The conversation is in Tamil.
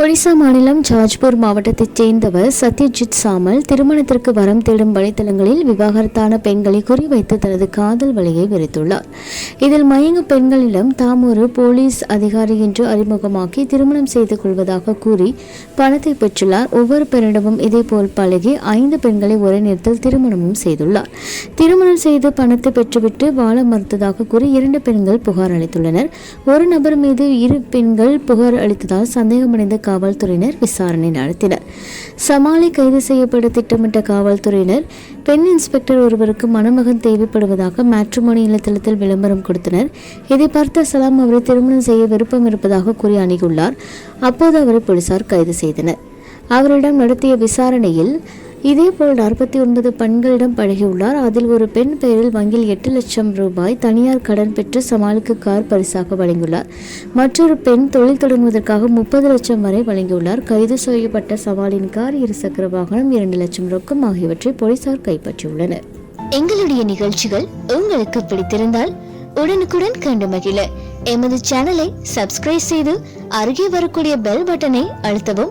ஒடிசா மாநிலம் ஜாஜ்பூர் மாவட்டத்தைச் சேர்ந்தவர் சத்யஜித் சாமல் திருமணத்திற்கு வரம் தேடும் வலைத்தளங்களில் விவாகரத்தான பெண்களை குறிவைத்து தனது காதல் வலையை விரித்துள்ளார். இதில் மயங்கும் பெண்களிடம் தாம் ஒரு போலீஸ் அதிகாரி என்று அறிமுகமாக்கி திருமணம் செய்து கொள்வதாக கூறி பணத்தை பெற்றுள்ளார். ஒவ்வொரு பெண்ணிடமும் இதேபோல் பழகி ஐந்து பெண்களை ஒரே நேரத்தில் திருமணமும் செய்துள்ளார். திருமணம் செய்து பணத்தை பெற்றுவிட்டு வாழ மறுத்ததாக கூறி இரண்டு பெண்கள் புகார் அளித்துள்ளனர். ஒரு நபர் மீது இரு பெண்கள் புகார் அளித்ததால் சந்தேகமடைந்த காவல்துறையினர் விசாரணை நடத்தினர். சமாளி கைது செய்யப்பட திட்டமிட்ட காவல்துறையினர் பெண் இன்ஸ்பெக்டர் ஒருவருக்கு மணமகன் தேவைப்படுவதாக மேட்ரிமோனி இணையதளத்தில் விளம்பரம் கொடுத்தனர். இதை பார்த்த சலாம் அவரை திருமணம் செய்ய விருப்பம் இருப்பதாக கூறி அணுகியுள்ளார். அப்போது அவரை போலீசார் கைது செய்தனர். அவரிடம் நடத்திய விசாரணையில் இதேபோல் நாற்பத்தி ஒன்பது பெண்களிடம் பழகியுள்ளார் அதில் ஒரு பெண் பெயரில் வங்கியில் எட்டு லட்சம் ரூபாய் தனியார் கடன் பெற்று சமாளுக்கு கார் பரிசாக வழங்கியுள்ளார். மற்றொரு பெண் தொழில் தொடங்குவதற்காக முப்பது லட்சம் வரை வழங்கியுள்ளார். கைது செய்யப்பட்ட சவாலின் கார் இருசக்கர வாகனம் இரண்டு லட்சம் ரொக்கம் ஆகியவற்றை போலீசார் கைப்பற்றியுள்ளனர். எங்களுடைய நிகழ்ச்சிகள் உங்களுக்கு பிடித்திருந்தால் உடனுக்குடன் கண்டு மகிழ. எமது சேனலை சப்ஸ்கிரைப் செய்து அருகே வரக்கூடிய பெல் பட்டனை அழுத்தவும்